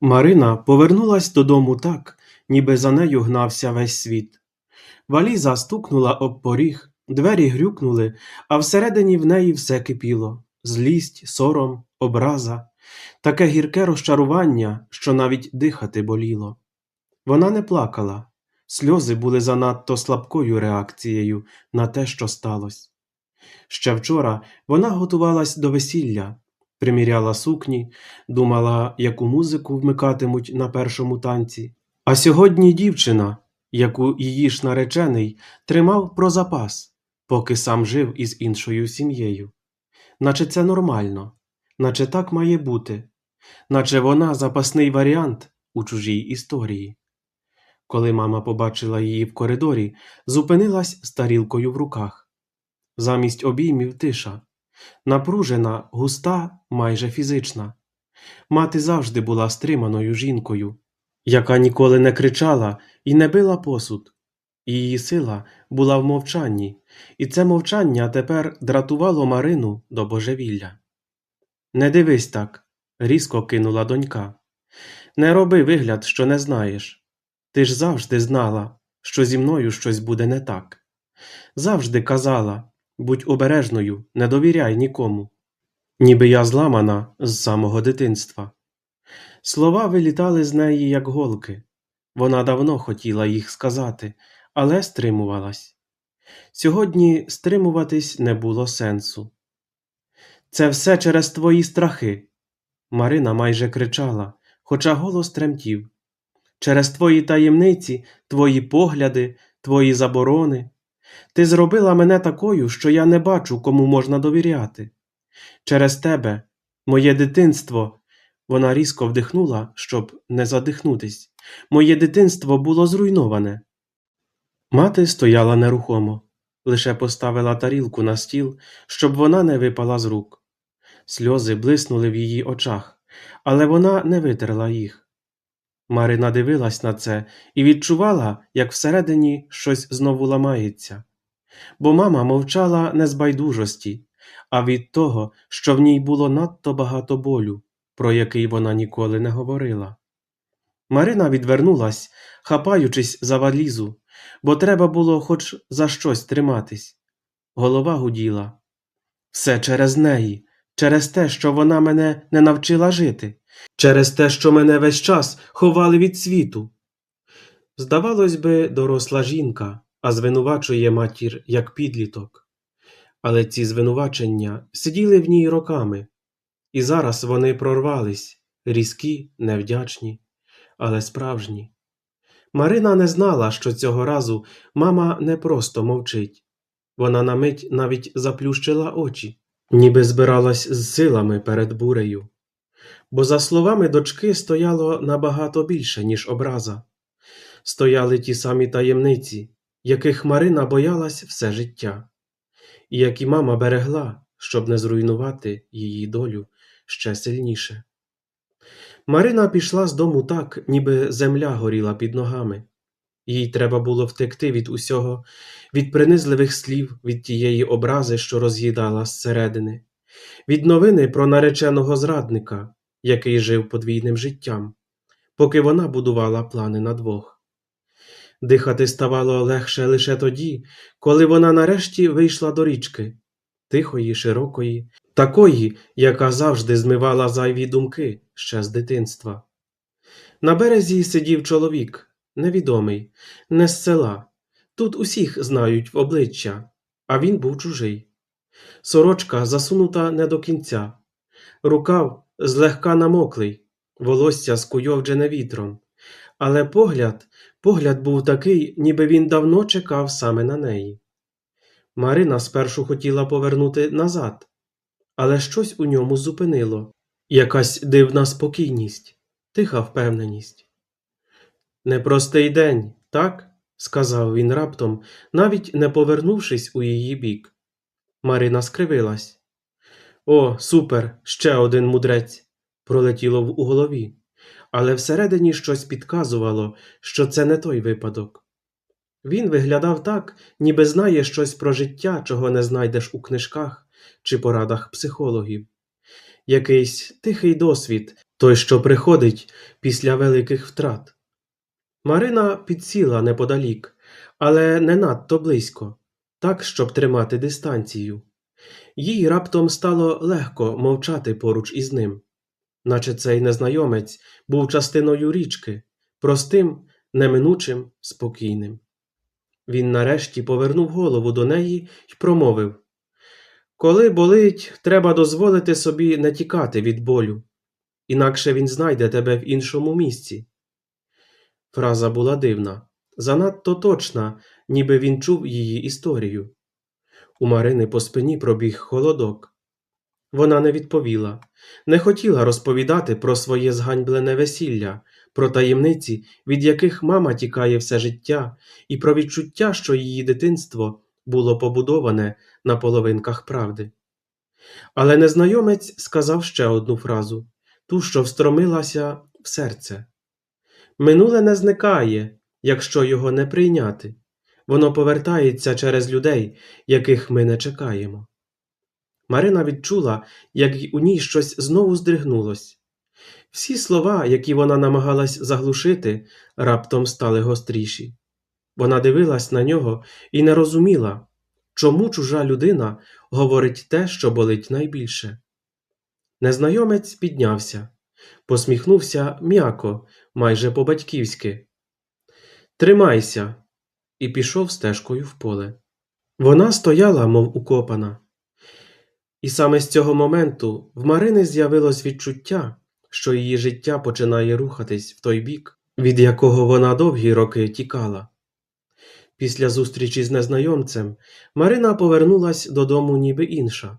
Марина повернулась додому так, ніби за нею гнався весь світ. Валіза стукнула об поріг, двері грюкнули, а всередині в неї все кипіло злість, сором, образа, таке гірке розчарування, що навіть дихати боліло. Вона не плакала, сльози були занадто слабкою реакцією на те, що сталося. Ще вчора вона готувалась до весілля, приміряла сукні, думала, яку музику вмикатимуть на першому танці. А сьогодні дівчина, яку її ж наречений тримав про запас, поки сам жив із іншою сім'єю. Наче це нормально, наче так має бути, наче вона запасний варіант у чужій історії. Коли мама побачила її в коридорі, зупинилась з тарілкою в руках. Замість обіймів тиша, напружена, густа, майже фізична. Мати завжди була стриманою жінкою, яка ніколи не кричала і не била посуд. Її сила була в мовчанні, і це мовчання тепер дратувало Марину до божевілля. Не дивись так, різко кинула донька. Не роби вигляд, що не знаєш. Ти ж завжди знала, що зі мною щось буде не так. Завжди казала будь обережною, не довіряй нікому. Ніби я зламана з самого дитинства. Слова вилітали з неї, як голки. Вона давно хотіла їх сказати, але стримувалась. Сьогодні стримуватись не було сенсу. Це все через твої страхи. Марина майже кричала, хоча голос тремтів. Через твої таємниці, твої погляди, твої заборони. Ти зробила мене такою, що я не бачу, кому можна довіряти. Через тебе, моє дитинство, вона різко вдихнула, щоб не задихнутись. Моє дитинство було зруйноване. Мати стояла нерухомо, лише поставила тарілку на стіл, щоб вона не випала з рук. Сльози блиснули в її очах, але вона не витерла їх. Марина дивилась на це і відчувала, як всередині щось знову ламається. Бо мама мовчала не з байдужості, а від того, що в ній було надто багато болю, про який вона ніколи не говорила. Марина відвернулась, хапаючись за валізу, бо треба було хоч за щось триматись. Голова гуділа. Все через неї, через те, що вона мене не навчила жити, через те, що мене весь час ховали від світу. Здавалось би, доросла жінка, а звинувачує матір як підліток. Але ці звинувачення сиділи в ній роками, і зараз вони прорвались різкі, невдячні, але справжні. Марина не знала, що цього разу мама не просто мовчить. Вона на мить навіть заплющила очі, ніби збиралась з силами перед бурею. Бо, за словами дочки, стояло набагато більше, ніж образа. Стояли ті самі таємниці, яких Марина боялась все життя, і які мама берегла, щоб не зруйнувати її долю ще сильніше. Марина пішла з дому так, ніби земля горіла під ногами. Їй треба було втекти від усього, від принизливих слів, від тієї образи, що роз'їдала зсередини, від новини про нареченого зрадника, який жив подвійним життям, поки вона будувала плани на двох. Дихати ставало легше лише тоді, коли вона нарешті вийшла до річки, тихої, широкої, такої, яка завжди змивала зайві думки ще з дитинства. На березі сидів чоловік, невідомий, не з села. Тут усіх знають в обличчя, а він був чужий. Сорочка засунута не до кінця, рукав злегка намоклий, волосся скуйовджене вітром. Але погляд, погляд був такий, ніби він давно чекав саме на неї. Марина спершу хотіла повернути назад, але щось у ньому зупинило якась дивна спокійність, тиха впевненість. Непростий день, так? сказав він раптом, навіть не повернувшись у її бік. Марина скривилась. О, супер, ще один мудрець, пролетіло в у голові, але всередині щось підказувало, що це не той випадок. Він виглядав так, ніби знає щось про життя, чого не знайдеш у книжках чи порадах психологів. якийсь тихий досвід, той, що приходить після великих втрат. Марина підсіла неподалік, але не надто близько, так, щоб тримати дистанцію. Їй раптом стало легко мовчати поруч із ним, наче цей незнайомець був частиною річки, простим, неминучим, спокійним. Він нарешті повернув голову до неї й промовив Коли болить, треба дозволити собі не тікати від болю, інакше він знайде тебе в іншому місці. Фраза була дивна, занадто точна, ніби він чув її історію. У Марини по спині пробіг холодок. Вона не відповіла, не хотіла розповідати про своє зганьблене весілля, про таємниці, від яких мама тікає все життя, і про відчуття, що її дитинство було побудоване на половинках правди. Але незнайомець сказав ще одну фразу ту, що встромилася в серце. Минуле не зникає, якщо його не прийняти. Воно повертається через людей, яких ми не чекаємо. Марина відчула, як у ній щось знову здригнулось. Всі слова, які вона намагалась заглушити, раптом стали гостріші. Вона дивилась на нього і не розуміла, чому чужа людина говорить те, що болить найбільше. Незнайомець піднявся, посміхнувся м'яко, майже по-батьківськи. Тримайся, і пішов стежкою в поле. Вона стояла, мов укопана. І саме з цього моменту в Марини з'явилось відчуття, що її життя починає рухатись в той бік, від якого вона довгі роки тікала. Після зустрічі з незнайомцем Марина повернулась додому ніби інша.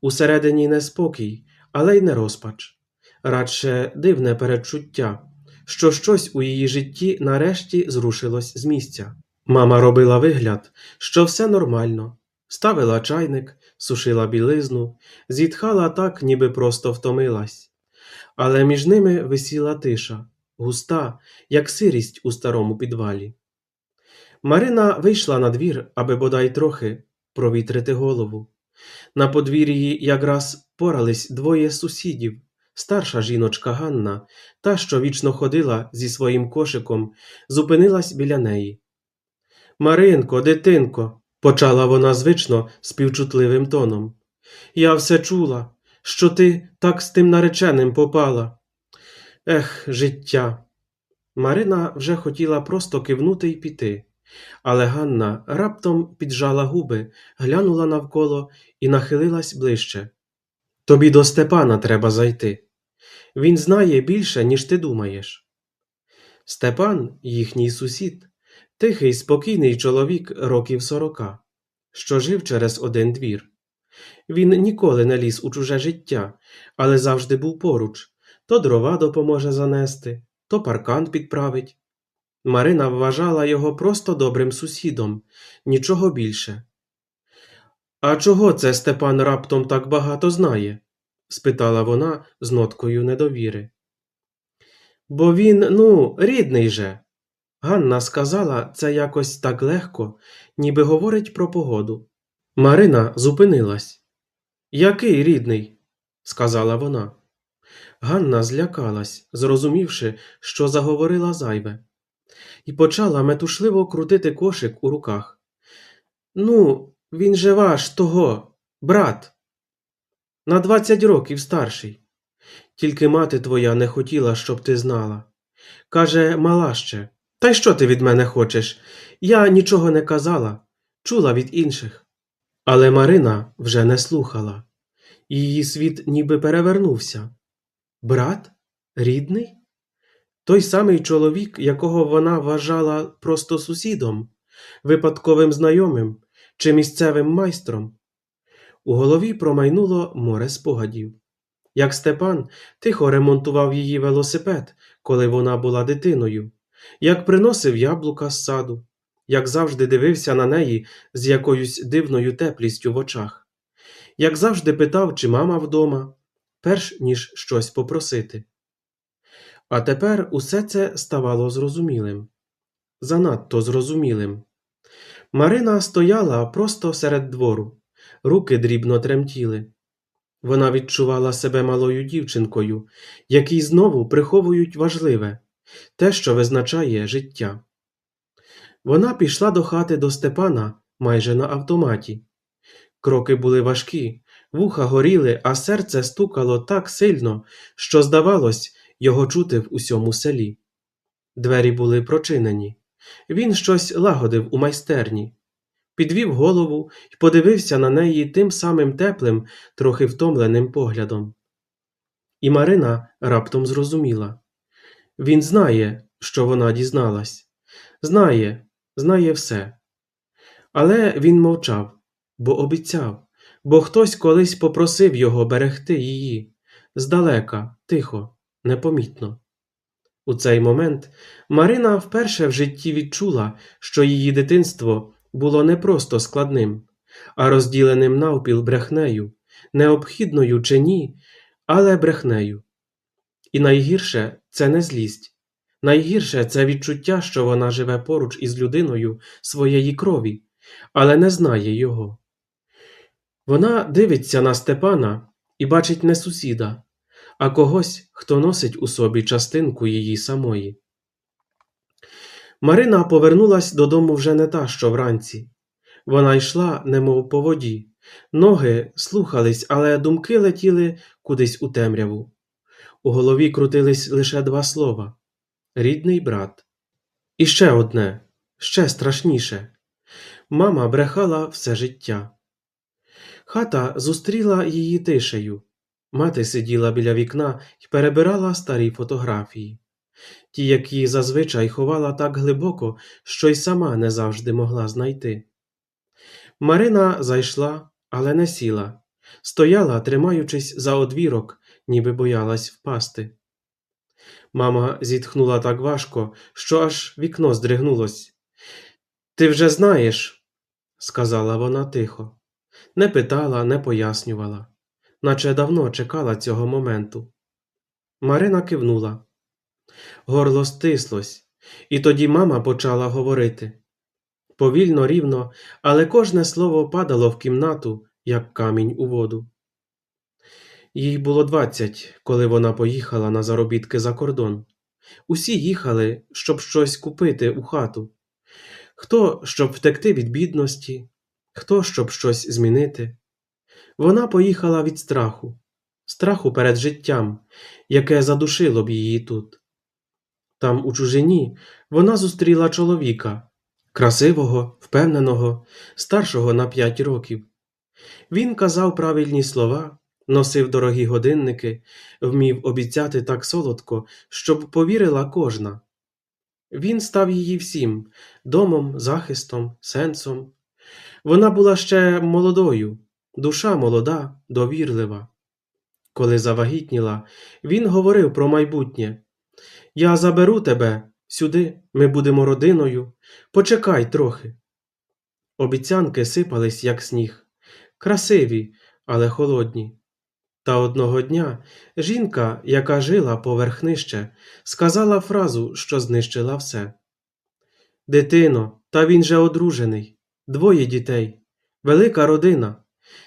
Усередині не спокій, але й не розпач, радше дивне передчуття, що щось у її житті нарешті зрушилось з місця. Мама робила вигляд, що все нормально, ставила чайник, сушила білизну, зітхала так, ніби просто втомилась. Але між ними висіла тиша, густа, як сирість у старому підвалі. Марина вийшла на двір, аби бодай трохи провітрити голову. На подвір'ї якраз порались двоє сусідів, старша жіночка Ганна, та, що вічно ходила зі своїм кошиком, зупинилась біля неї. Маринко, дитинко, почала вона звично співчутливим тоном. Я все чула, що ти так з тим нареченим попала. Ех, життя. Марина вже хотіла просто кивнути й піти, але Ганна раптом піджала губи, глянула навколо і нахилилась ближче. Тобі до Степана треба зайти. Він знає більше, ніж ти думаєш. Степан, їхній сусід, тихий, спокійний чоловік років сорока, що жив через один двір. Він ніколи не ліз у чуже життя, але завжди був поруч то дрова допоможе занести, то паркан підправить. Марина вважала його просто добрим сусідом, нічого більше. А чого це Степан раптом так багато знає? спитала вона з ноткою недовіри. Бо він, ну, рідний же. Ганна сказала це якось так легко, ніби говорить про погоду. Марина зупинилась. Який рідний? сказала вона. Ганна злякалась, зрозумівши, що заговорила зайве, і почала метушливо крутити кошик у руках. Ну, він же ваш того, брат. На двадцять років старший. Тільки мати твоя не хотіла, щоб ти знала. Каже, мала ще. Та й що ти від мене хочеш? Я нічого не казала, чула від інших. Але Марина вже не слухала. Її світ ніби перевернувся. Брат? Рідний? Той самий чоловік, якого вона вважала просто сусідом, випадковим знайомим чи місцевим майстром. У голові промайнуло море спогадів. Як Степан тихо ремонтував її велосипед, коли вона була дитиною, як приносив яблука з саду, як завжди дивився на неї з якоюсь дивною теплістю в очах, як завжди питав, чи мама вдома, перш ніж щось попросити. А тепер усе це ставало зрозумілим, занадто зрозумілим. Марина стояла просто серед двору, руки дрібно тремтіли. Вона відчувала себе малою дівчинкою, якій знову приховують важливе те, що визначає життя. Вона пішла до хати до Степана майже на автоматі. Кроки були важкі, вуха горіли, а серце стукало так сильно, що, здавалось, його чути в усьому селі. Двері були прочинені. Він щось лагодив у майстерні, підвів голову і подивився на неї тим самим теплим, трохи втомленим поглядом. І Марина раптом зрозуміла він знає, що вона дізналась, знає, знає все. Але він мовчав, бо обіцяв, бо хтось колись попросив його берегти її здалека, тихо, непомітно. У цей момент Марина вперше в житті відчула, що її дитинство було не просто складним, а розділеним навпіл брехнею, необхідною чи ні, але брехнею. І найгірше це не злість. Найгірше це відчуття, що вона живе поруч із людиною своєї крові, але не знає його. Вона дивиться на Степана і бачить не сусіда, а когось, хто носить у собі частинку її самої. Марина повернулась додому вже не та, що вранці. Вона йшла, немов по воді, ноги слухались, але думки летіли кудись у темряву. У голові крутились лише два слова рідний брат. І ще одне, ще страшніше. Мама брехала все життя. Хата зустріла її тишею. Мати сиділа біля вікна і перебирала старі фотографії, ті, які зазвичай ховала так глибоко, що й сама не завжди могла знайти. Марина зайшла, але не сіла, стояла, тримаючись за одвірок, ніби боялась впасти. Мама зітхнула так важко, що аж вікно здригнулось. Ти вже знаєш, сказала вона тихо, не питала, не пояснювала, наче давно чекала цього моменту. Марина кивнула. Горло стислось, і тоді мама почала говорити. Повільно, рівно, але кожне слово падало в кімнату, як камінь у воду. Їй було двадцять, коли вона поїхала на заробітки за кордон. Усі їхали, щоб щось купити у хату. Хто щоб втекти від бідності, хто щоб щось змінити. Вона поїхала від страху, страху перед життям, яке задушило б її тут. Там, у чужині, вона зустріла чоловіка красивого, впевненого, старшого на п'ять років. Він казав правильні слова, носив дорогі годинники, вмів обіцяти так солодко, щоб повірила кожна. Він став її всім домом, захистом, сенсом. Вона була ще молодою, душа молода, довірлива. Коли завагітніла, він говорив про майбутнє Я заберу тебе сюди, ми будемо родиною. Почекай трохи. Обіцянки сипались, як сніг, красиві, але холодні. Та одного дня жінка, яка жила поверх нижче, сказала фразу, що знищила все. Дитино, та він же одружений, двоє дітей, велика родина.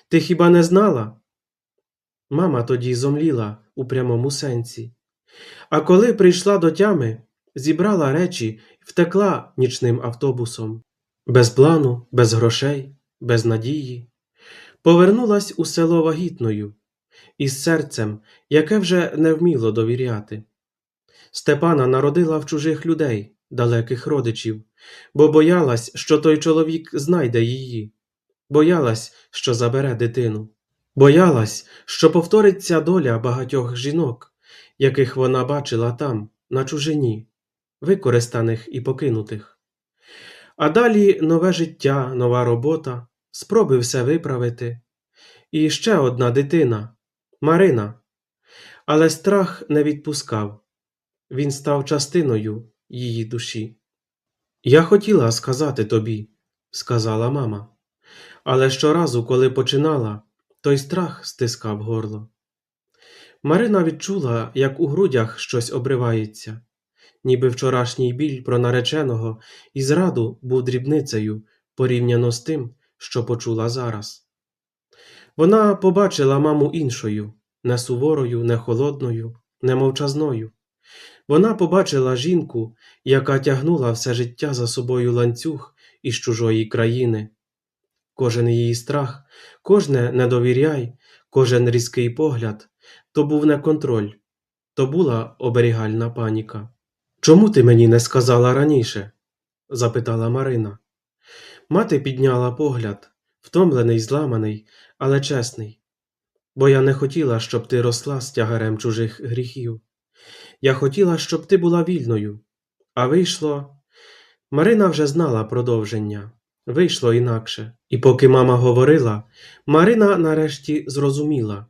Ти хіба не знала? Мама тоді зомліла у прямому сенсі. А коли прийшла до тями, зібрала речі і втекла нічним автобусом. Без плану, без грошей, без надії. Повернулась у село вагітною із серцем, яке вже не вміло довіряти. Степана народила в чужих людей, далеких родичів, бо боялась, що той чоловік знайде її, боялась, що забере дитину, боялась, що повториться доля багатьох жінок, яких вона бачила там, на чужині, використаних і покинутих. А далі нове життя, нова робота, спроби все виправити. І ще одна дитина, Марина. Але страх не відпускав він став частиною її душі. Я хотіла сказати тобі, сказала мама, але щоразу, коли починала, той страх стискав горло. Марина відчула, як у грудях щось обривається, ніби вчорашній біль про нареченого і зраду був дрібницею порівняно з тим, що почула зараз. Вона побачила маму іншою, не суворою, не холодною, не мовчазною. Вона побачила жінку, яка тягнула все життя за собою ланцюг із чужої країни. Кожен її страх, кожне недовіряй, кожен різкий погляд то був не контроль, то була оберігальна паніка. Чому ти мені не сказала раніше? запитала Марина. Мати підняла погляд, втомлений, зламаний, але чесний. Бо я не хотіла, щоб ти росла з тягарем чужих гріхів. Я хотіла, щоб ти була вільною. А вийшло. Марина вже знала продовження. Вийшло інакше. І поки мама говорила, Марина нарешті зрозуміла.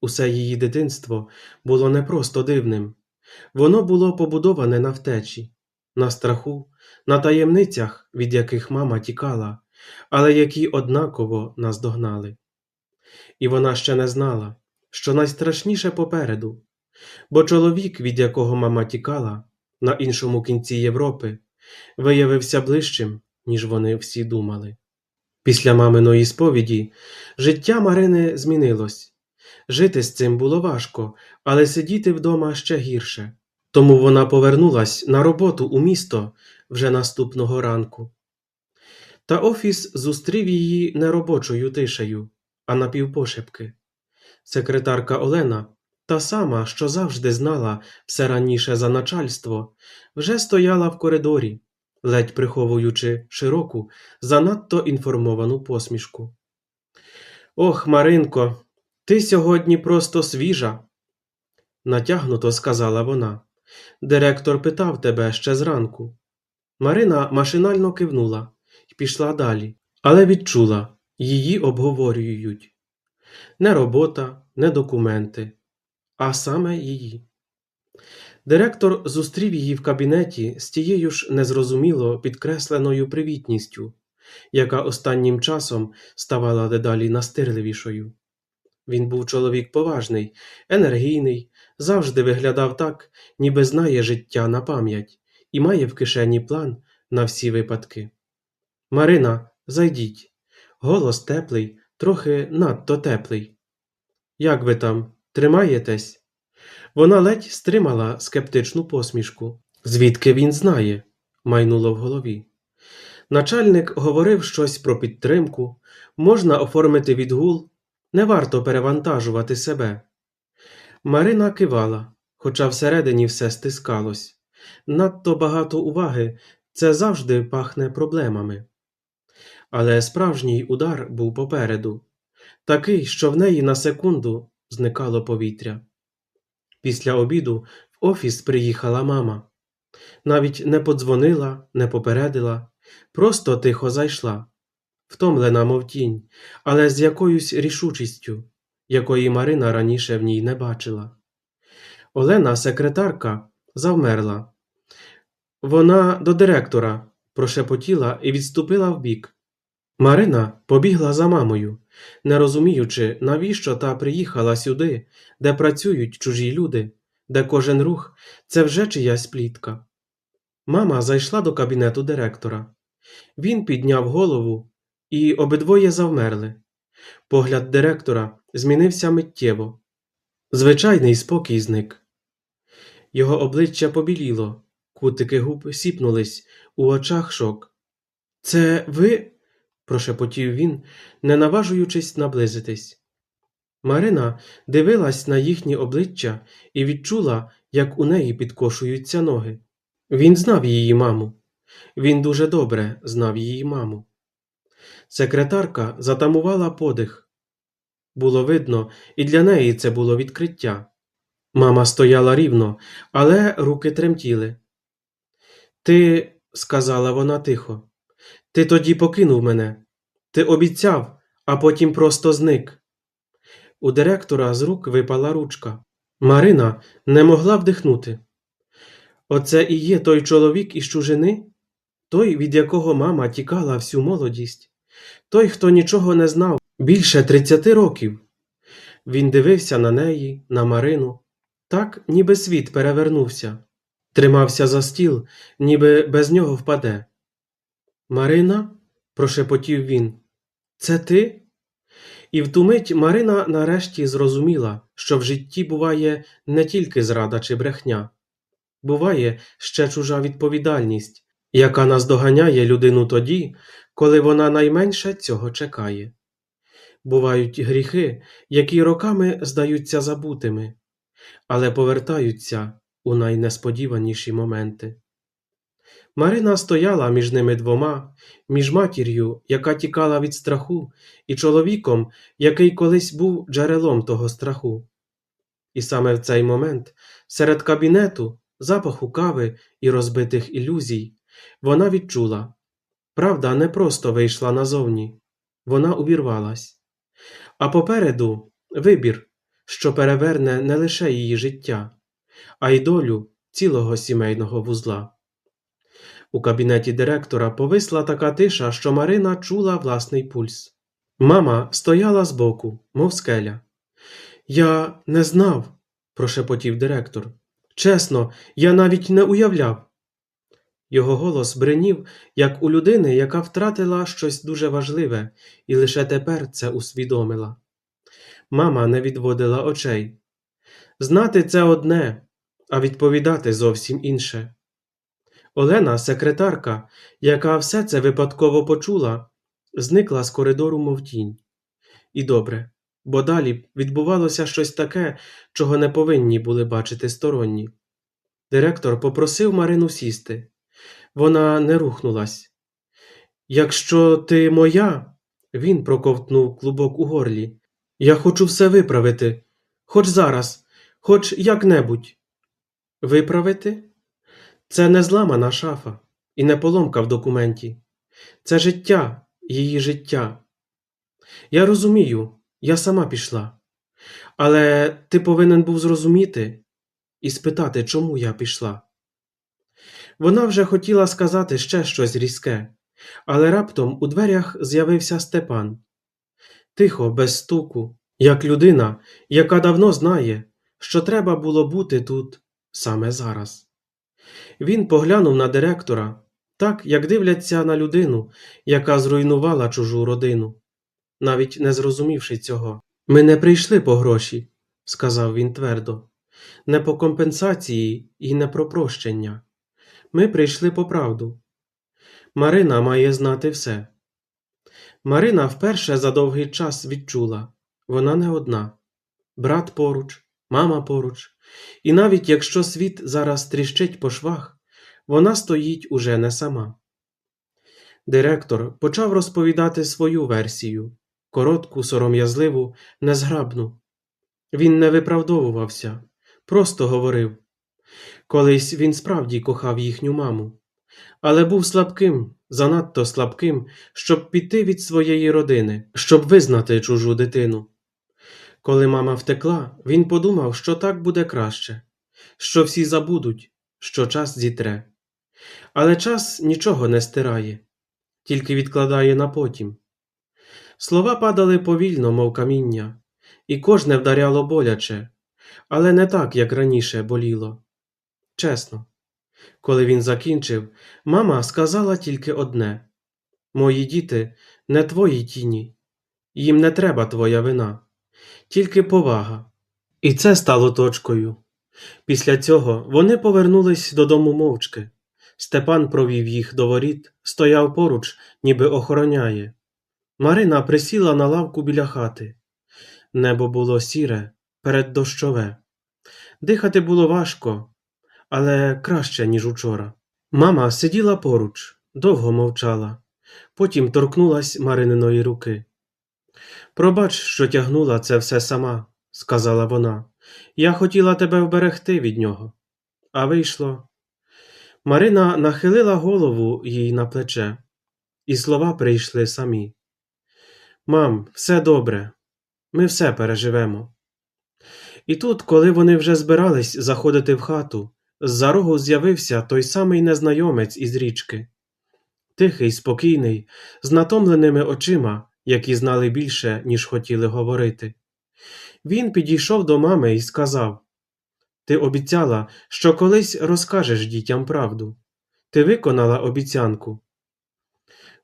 Усе її дитинство було не просто дивним. Воно було побудоване на втечі, на страху, на таємницях, від яких мама тікала, але які однаково наздогнали. І вона ще не знала, що найстрашніше попереду, бо чоловік, від якого мама тікала, на іншому кінці Європи, виявився ближчим, ніж вони всі думали. Після маминої сповіді життя Марини змінилось. Жити з цим було важко, але сидіти вдома ще гірше. Тому вона повернулась на роботу у місто вже наступного ранку. Та офіс зустрів її не робочою тишею, а напівпошепки. Секретарка Олена, та сама, що завжди знала все раніше за начальство, вже стояла в коридорі, ледь приховуючи широку, занадто інформовану посмішку. Ох, Маринко, ти сьогодні просто свіжа, натягнуто сказала вона. Директор питав тебе ще зранку. Марина машинально кивнула пішла далі, але відчула, її обговорюють. Не робота, не документи, а саме її. Директор зустрів її в кабінеті з тією ж незрозуміло підкресленою привітністю, яка останнім часом ставала дедалі настирливішою. Він був чоловік поважний, енергійний, завжди виглядав так, ніби знає життя на пам'ять і має в кишені план на всі випадки. Марина, зайдіть. Голос теплий, трохи надто теплий. Як ви там, тримаєтесь? Вона ледь стримала скептичну посмішку. Звідки він знає? майнуло в голові. Начальник говорив щось про підтримку, можна оформити відгул, не варто перевантажувати себе. Марина кивала, хоча всередині все стискалось. Надто багато уваги це завжди пахне проблемами. Але справжній удар був попереду, такий, що в неї на секунду зникало повітря. Після обіду в офіс приїхала мама. Навіть не подзвонила, не попередила, просто тихо зайшла, втомлена, мов тінь, але з якоюсь рішучістю, якої Марина раніше в ній не бачила. Олена, секретарка, завмерла. Вона до директора, прошепотіла і відступила вбік. Марина побігла за мамою, не розуміючи, навіщо та приїхала сюди, де працюють чужі люди, де кожен рух це вже чиясь плітка. Мама зайшла до кабінету директора. Він підняв голову, і обидвоє завмерли. Погляд директора змінився миттєво. Звичайний спокій зник. Його обличчя побіліло, кутики губ сіпнулись, у очах шок. Це ви? Прошепотів він, не наважуючись наблизитись. Марина дивилась на їхні обличчя і відчула, як у неї підкошуються ноги. Він знав її маму. Він дуже добре знав її маму. Секретарка затамувала подих. Було видно, і для неї це було відкриття. Мама стояла рівно, але руки тремтіли. Ти, сказала вона тихо, ти тоді покинув мене. Ти обіцяв, а потім просто зник. У директора з рук випала ручка. Марина не могла вдихнути. Оце і є той чоловік із чужини, той, від якого мама тікала всю молодість, той, хто нічого не знав більше тридцяти років. Він дивився на неї, на Марину, так, ніби світ перевернувся, тримався за стіл, ніби без нього впаде. Марина, прошепотів він, це ти? І в ту мить Марина нарешті зрозуміла, що в житті буває не тільки зрада чи брехня, буває ще чужа відповідальність, яка наздоганяє людину тоді, коли вона найменше цього чекає. Бувають гріхи, які роками здаються забутими, але повертаються у найнесподіваніші моменти. Марина стояла між ними двома, між матір'ю, яка тікала від страху, і чоловіком, який колись був джерелом того страху. І саме в цей момент, серед кабінету, запаху кави і розбитих ілюзій, вона відчула правда не просто вийшла назовні, вона увірвалась. А попереду вибір, що переверне не лише її життя, а й долю цілого сімейного вузла. У кабінеті директора повисла така тиша, що Марина чула власний пульс. Мама стояла збоку, мов скеля. Я не знав, прошепотів директор. Чесно, я навіть не уявляв. Його голос бринів, як у людини, яка втратила щось дуже важливе, і лише тепер це усвідомила. Мама не відводила очей. Знати це одне, а відповідати зовсім інше. Олена, секретарка, яка все це випадково почула, зникла з коридору, мов тінь. І добре, бо далі відбувалося щось таке, чого не повинні були бачити сторонні. Директор попросив Марину сісти. Вона не рухнулась. Якщо ти моя, він проковтнув клубок у горлі. Я хочу все виправити, хоч зараз, хоч як-небудь. Виправити? Це не зламана шафа і не поломка в документі. Це життя, її життя. Я розумію, я сама пішла. Але ти повинен був зрозуміти і спитати, чому я пішла. Вона вже хотіла сказати ще щось різке, але раптом у дверях з'явився Степан. Тихо, без стуку, як людина, яка давно знає, що треба було бути тут саме зараз. Він поглянув на директора, так, як дивляться на людину, яка зруйнувала чужу родину, навіть не зрозумівши цього. Ми не прийшли по гроші, сказав він твердо, не по компенсації і не про прощення. Ми прийшли по правду. Марина має знати все. Марина вперше за довгий час відчула вона не одна. Брат поруч, мама поруч, і навіть якщо світ зараз тріщить по швах, вона стоїть уже не сама. Директор почав розповідати свою версію коротку, сором'язливу, незграбну. Він не виправдовувався, просто говорив. Колись він справді кохав їхню маму, але був слабким, занадто слабким, щоб піти від своєї родини, щоб визнати чужу дитину. Коли мама втекла, він подумав, що так буде краще, що всі забудуть, що час зітре. Але час нічого не стирає, тільки відкладає на потім. Слова падали повільно, мов каміння, і кожне вдаряло боляче, але не так, як раніше боліло. Чесно, коли він закінчив, мама сказала тільки одне Мої діти не твої тіні, їм не треба твоя вина, тільки повага. І це стало точкою. Після цього вони повернулись додому мовчки. Степан провів їх до воріт, стояв поруч, ніби охороняє. Марина присіла на лавку біля хати. Небо було сіре, переддощове. Дихати було важко, але краще, ніж учора. Мама сиділа поруч, довго мовчала, потім торкнулась Марининої руки. Пробач, що тягнула це все сама, сказала вона. Я хотіла тебе вберегти від нього. А вийшло. Марина нахилила голову їй на плече, і слова прийшли самі. Мам, все добре, ми все переживемо. І тут, коли вони вже збирались заходити в хату, з-за рогу з'явився той самий незнайомець із річки. Тихий, спокійний, з натомленими очима, які знали більше, ніж хотіли говорити. Він підійшов до мами і сказав Ти обіцяла, що колись розкажеш дітям правду. Ти виконала обіцянку.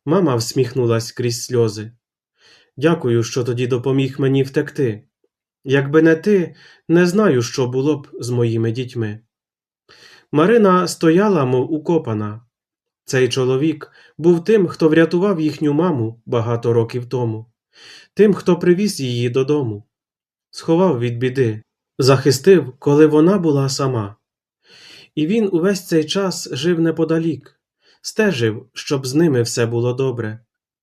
Мама всміхнулась крізь сльози. Дякую, що тоді допоміг мені втекти. Якби не ти, не знаю, що було б з моїми дітьми. Марина стояла, мов укопана. Цей чоловік був тим, хто врятував їхню маму багато років тому, тим, хто привіз її додому, сховав від біди, захистив, коли вона була сама. І він увесь цей час жив неподалік, стежив, щоб з ними все було добре,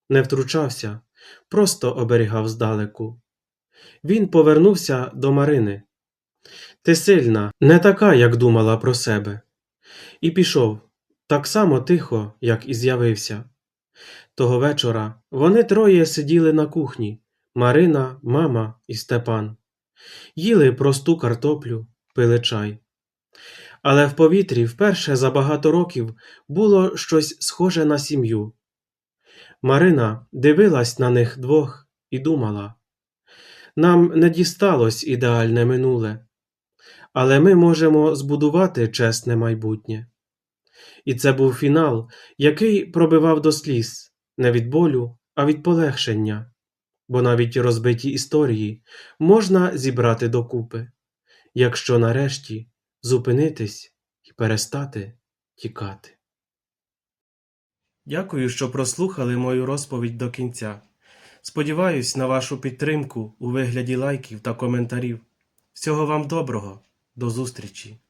не втручався, просто оберігав здалеку. Він повернувся до Марини. Ти сильна, не така, як думала про себе. І пішов так само тихо, як і з'явився. Того вечора вони троє сиділи на кухні Марина, мама і Степан. Їли просту картоплю, пили чай. Але в повітрі вперше за багато років було щось схоже на сім'ю. Марина дивилась на них двох і думала нам не дісталось ідеальне минуле, але ми можемо збудувати чесне майбутнє. І це був фінал, який пробивав до сліз не від болю, а від полегшення, бо навіть розбиті історії можна зібрати докупи, якщо нарешті зупинитись і перестати тікати. Дякую, що прослухали мою розповідь до кінця. Сподіваюсь на вашу підтримку у вигляді лайків та коментарів. Всього вам доброго, до зустрічі!